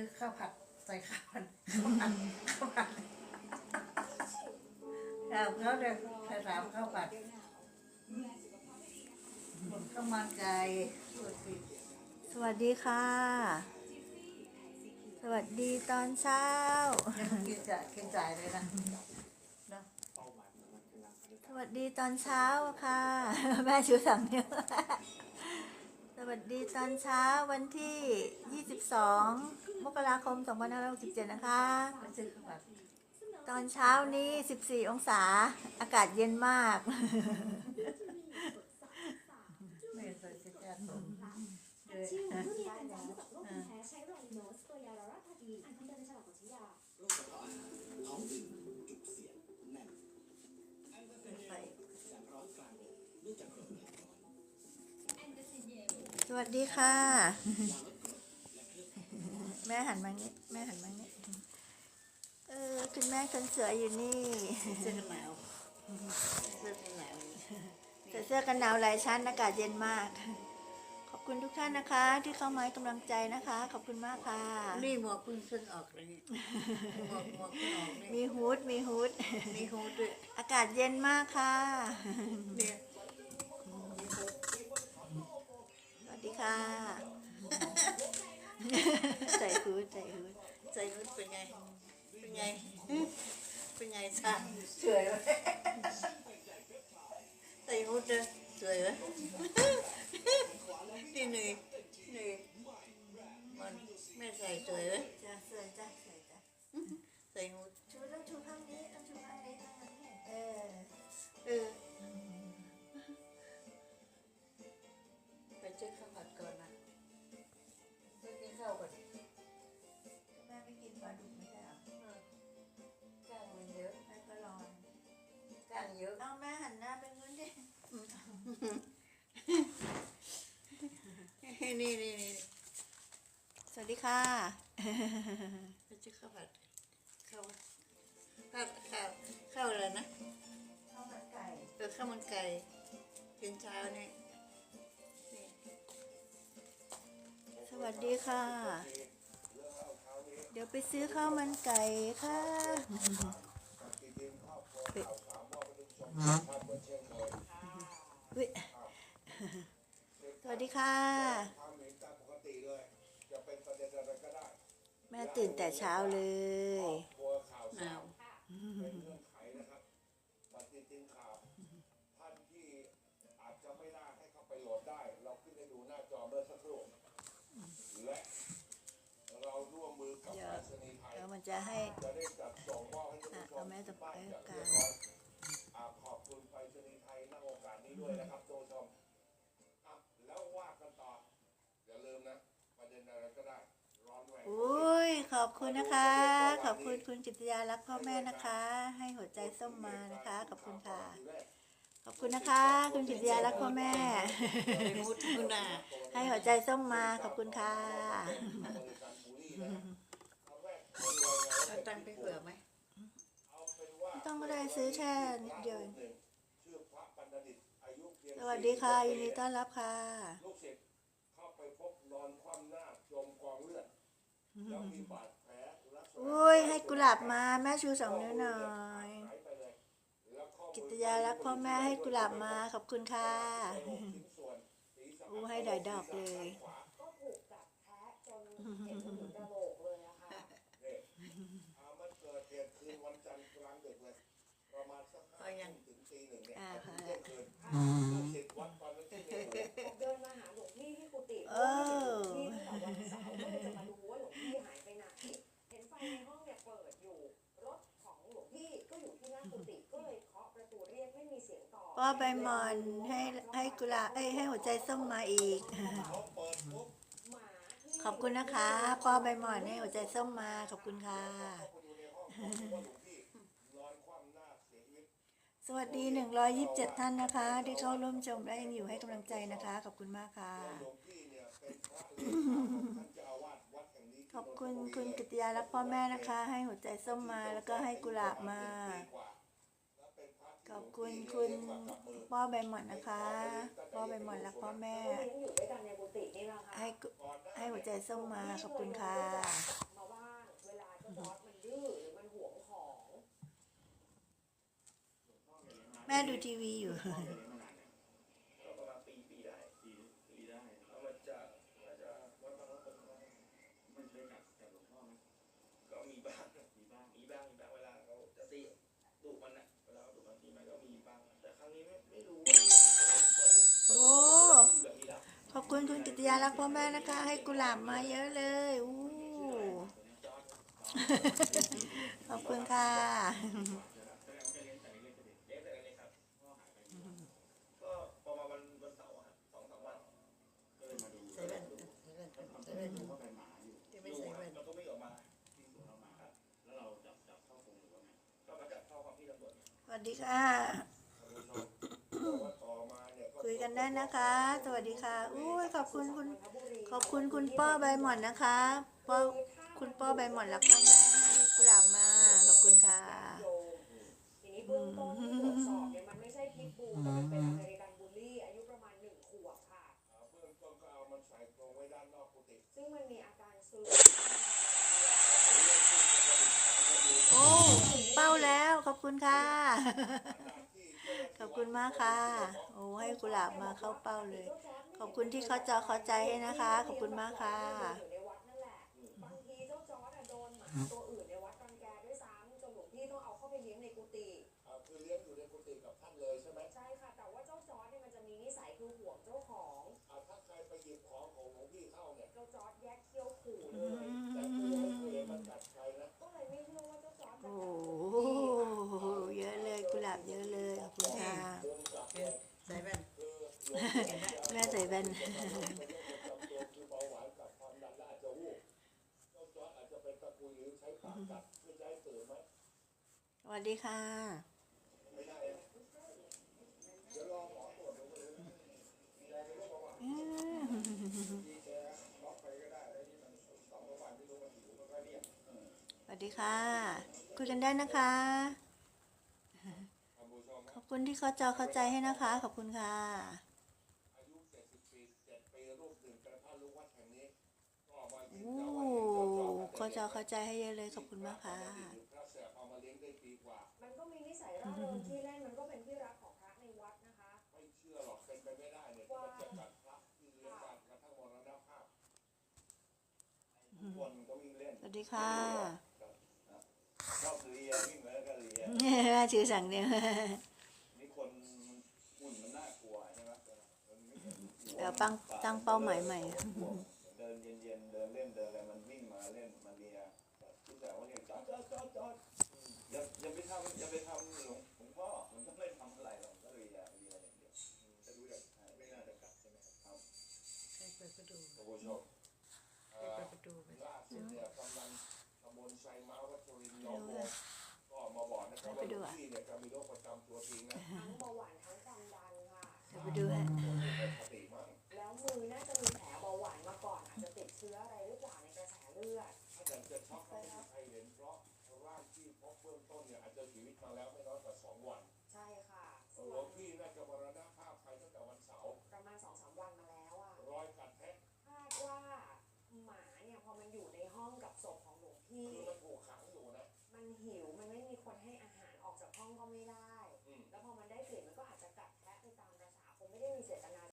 ซื้อข้าวผัดใส่ข้าวผัดข้าวผัดข้าวผัดถามเขาเลยไปถามข้าวผัดข้าวมันไก่สวัสดีสวัสดีค่ะ สวัสดีตอนเช้ากินจะกินจ่ายเลยนะเนาะสวัสดีตอนเช้าค่ะ แม่ชูสามนิ้วสวัสดีตอนเช้าวันที่ 22 มกราคม 2567 นะคะ ตอนเช้านี้ 14 องศา อากาศเย็นมากไม่ใส่ชุดยาสมเดือชื่อผู้มีอาการจากโรคแพ้ใช้ไรโนสตัวยาลาราพาดีอ่านคำเตือนในฉลากของใช้ยาโรคกระเพาะอาหารท้องอืดจุกเสียดแน่นแอนตาซินเยลแสบร้อนกลางอกเนื่องจากโรคแพ้ร้อนแอนตาซินเยลสวัสดีค่ะยาลดกรดและเคลือบแผล แม่หันมานี้ แม่หันมานี้ เออคุณแม่คนสวยอยู่นี่เสื้อกันหนาวเสื้อกันหนาวใส่เสื้อกันหนาวหลายชั้นอากาศเย็นมาก ขอบคุณทุกท่านนะคะ ที่เข้ามาให้กำลังใจนะคะ ขอบคุณมากค่ะ นี่หมวกเพิ่งขึ้นออกเลยนี่หมวกหมวกเพิ่งออกนี่มีฮูดมีฮูดมีฮูดด้วยอากาศเย็นมากค่ะเนี่ยสวัสดีค่ะ ใส่ฮูดใส่ฮูดใส่ฮูดเป็นไง เป็นไง เป็นไงซ่าสวยไหมใส่ฮูดเลยสวยไหมนี่หนึ่งหนึ่งมันแม่ใส่สวยไหมจ้ะสวยจ้ะสวยจ้ะใส่ฮูดชูต้องชูข้างนี้ต้องชูข้างนี้เออเออ นี่นี่นี่สวัสดีค่ะไปเช็คข้าวผัดข้าวข้าวข้าวข้าวอะไรนะข้าวมันไก่เออข้าวมันไก่กินเช้านี่นี่สวัสดีค่ะ เดี๋ยวไปซื้อข้าวมันไก่ค่ะไป อุ๊ยสวัสดีค่ะ ทำเห็นตามปกติเลยจะเป็นประเด็นอะไรก็ได้แม่ตื่นแต่เช้าเลยกลัวข่าวหสานาววเป็นเงื่อนไขนะครับปฏิทินข่าวท่านที่อาจจะไม่น่าให้เข้าไปโหลดได้ เราขึ้นให้ดูหน้าจอเมื่อสักครู่และเราร่วมมือกับเดี๋ยว ไปรษณีย์ไทยเดี๋ยวมันจะให้ จะได้จัดส่งมอบให้ท่านผู้ชเอามแม่จะไปบ้านอย่างกลางเรียบร้อยอ่าขอบคุณไปรษณีย์ไทยณโอกาสนี้ ด้วยนะครับท่านผู้ชมอะแล้วว่ากันต่ออย่าลืมนะประเด็นอะไรก็ได้ ร้อนแรงอุ้ยขอบคุณนะคะ ขอบคุณคุณกิตยารักพ่อแม่นะคะ ให้หัวใจส้มมานะคะ ขอบคุณค่ะ ขอบคุณนะคะ คุณกิตยารักพ่อแม่เป็นมุดมุนาให้หัวใจส้มมาขอบคุณค่ะเอาตังค์ไปเผื่อไหมไม่ต้องก็ได้ซื้อแค่นิดเดียวเอง ชื่อพระปัณฑิตอายุเพียง ส วัสดีค่ะยินดีต้อนรับค่ะ ลูกศิษย์เข้าไปพบนอนคว่ำหน้าจมกองเลือดแล้วมีบาดแผลลักษณะอุ้ยให้กุหลาบมาแม่ชูสองนิ้วหน่อยหายไปเลยแล้วข้อมืกิตยารักพ่อแม่ให้กุหลาบมาขอบคุณค่ะ กระโหลกชิ้นส่วนศีรษะอู้ให้ดอยดอกเลย ขวาก็ถูกกัดแทะจนเห็นถึงกระโหลกเลยอะค่ะ เนี่ยอ่ามันเกิดเหตุคืนวันจันทร์กลางดึกเลยประมาณสักห้าทุ่มถึงตี หนึ่งเนี่ยอ่าถึงค่ะ เที่ยงคืนลูกศิษย์วัดตอนนั้นที่ไม่เปิดผมเดินมาหาหลวงพี่ที่กุฏิเออที่ตั้งแต่วันเสาร์ก็เลยจะมาดูว่าหลวงพี่หายไปไหน เห็นไฟในห้องเนี่ยเปิดอยู่ รถของหลวงพี่ก็อยู่ที่หน้ากุฏิก็เลยเคาะประตูเรียกไม่มีเสียงตอบพ่อใบหมอนให้ให้กุหลาบเอ้ยให้หัวใจส้มมาอีก เขาเปิดปุ๊บหมาที่ขอบคุณนะคะพ่อใบหมอนให้หัวใจส้มมาขอบคุณค่ะ เข้าไปดูในห้องพบว่าหลวงพี่นอนคว่ำหน้าเสียชีวิต สวัสดี 127 ท่านนะคะ ที่เข้าร่วมชมและยังอยู่ให้กำลังใจนะคะ ขอบคุณมากค่ะ ขอบคุณคุณกิติยารักพ่อแม่นะคะ ให้หัวใจส้มมาแล้วก็ให้กุหลาบมา ขอบคุณคุณพ่อใบหมอนนะคะ พ่อใบหมอนรักพ่อแม่ ให้ให้หัวใจส้มมา ขอบคุณค่ะ ห จ้าจอร์ดมันดื้อหรือมันหวงของ แม่ดูทีวีอยู่ก็ประมาณปีปีได้ปีปีได้แล้วมันจะมันจะวัดบางละผมมันเคยกัดกัดหลวงพ่อไหมก็มีบ้างมีบ้างมีบ้างมีบ้างเวลาเขาจะตีดุมันน่ะเวลาเขาดุมันตีมันก็มีบ้างแต่ครั้งนี้ไม่ไม่รู้ว่าเปิดโอ้ ขอบคุณคุณกิตยารักพ่อแม่นะคะ ให้กุหลาบมาเยอะเลยอู้ ขอบคุณค่ะ วจสวัสดีค่ะ คุยกันได้นะคะ สวัสดีค่ะ อุ้ยขอบคุณคุณ ขอบคุณคุณป้อใบหม่อนนะคะป้อคุณป้อใบหม่อนรักพ่อแม่กุหลาบมา ขอบคุณค่ะมทีนี้เบื้องต้นที่ตรวจสอบเนี่ยมันไม่ใช่พิษบูแต่มันเป็นอเมริกันบูลลี่อายุประมาณหนึ่งขวบค่ะเบื้องต้นก็เอามันใส่กรงไว้ด้านนอกกุฏิซึ่งมันมีอาการซึม โอ้เป้าแล้วขอบ คุณค่ะ ขอบคุณมากค่ะ โอ้ให้กุหลาบมาเข้าเป้าเลย ขอบคุณที่เขาจอเข้าใจให้นะคะ ขอบคุณมากค่ะอยู่ในวัดนั่นแหละบางทีเจ้าจอร์ดอะโดนหมาตัวอื่นในวัดรังแกด้วยซ้ำจนหลวงพี่ต้องเอาเข้าไปเลี้ยงในกุฏิอ่าคือเลี้ยงอยู่ในกุฏิกับท่านเลยใช่ไหมใช่ค่ะแต่ว่าเจ้าจอร์ดเนี่ยมันจะมีนิสัยคือห่วงเจ้าของอ่าถ้าใครไปหยิบของของหลวงพี่เข้าเนี่ยเจ้าจอร์ดแยกเขี้ยวขู่เลย แม่ใส่แว่นเป็นโรคประจบันวันไหมสวัสดีค่ะวันสวัสดีค่ะ คุยกันได้นะคะ ขอบคุณที่เขาจอเข้าใจให้นะคะ ขอบคุณค่ะ เห็นเจ้าจอร์จเขาจอเข้าใจให้เยอะเลยขอบคุณมากค่ะพระแสบเอามาเลี้ยงได้ปีกว่ามันก็มีนิสัยร่าเริงที่เล่นมันก็เป็นที่รักของพระในวัดนะคะไม่เชื่อหรอกเป็นไปไม่ได้เนี่ยที่มันจะกัดพระที่เลี้ยงกันกระทั่งมรณภาพคนก็วิ่งเล่นสวัสดีค่ะชอบเลียวิ่งมาแล้วก็เลียแม่ชื่อสั่งเนี่ยนี่คนหุ่นมันน่ากลัวใช่ไหมมันไม่เห็นเดี๋ยวตั้งตั้งเป้าหมายใหม่เดิ นเย็นๆเดินเล่นเดินอะไรมันวิ่งมาเล่นมาเลียที่แต่ว่าเนี่ยจอดจอดจอดจอดอย่าอย่าไปทำอย่าไปทำหลวงหลวงพ่อมันก็ไม่ทำอะไรหรอกก็เลียเลียอย่างเดียวจะดูแบบไม่น่าจะกัดใช่ไหมครับให้เปิดประตูท่านผู้ชมเอ่ให้อเปิดประตูไปล่าสุดเนี่ยกำลังตำบลไซม้าวัชรินทร์หนองบัวก็ออกมาบอกนะครับว่าลูกพี่เนี่ยจะมีโรคประจำตัวจริงนะทั้งเบาหวานทั้งความดันค่ะเดี๋ยวไปดูฮะ มาเนี่ยพอมันอยู่ในห้องกับศพของหลวงพี่ คือมันถูกขังอยู่นะ มันหิวมันไม่มีคนให้อาหารออกจากห้องก็ไม่ได้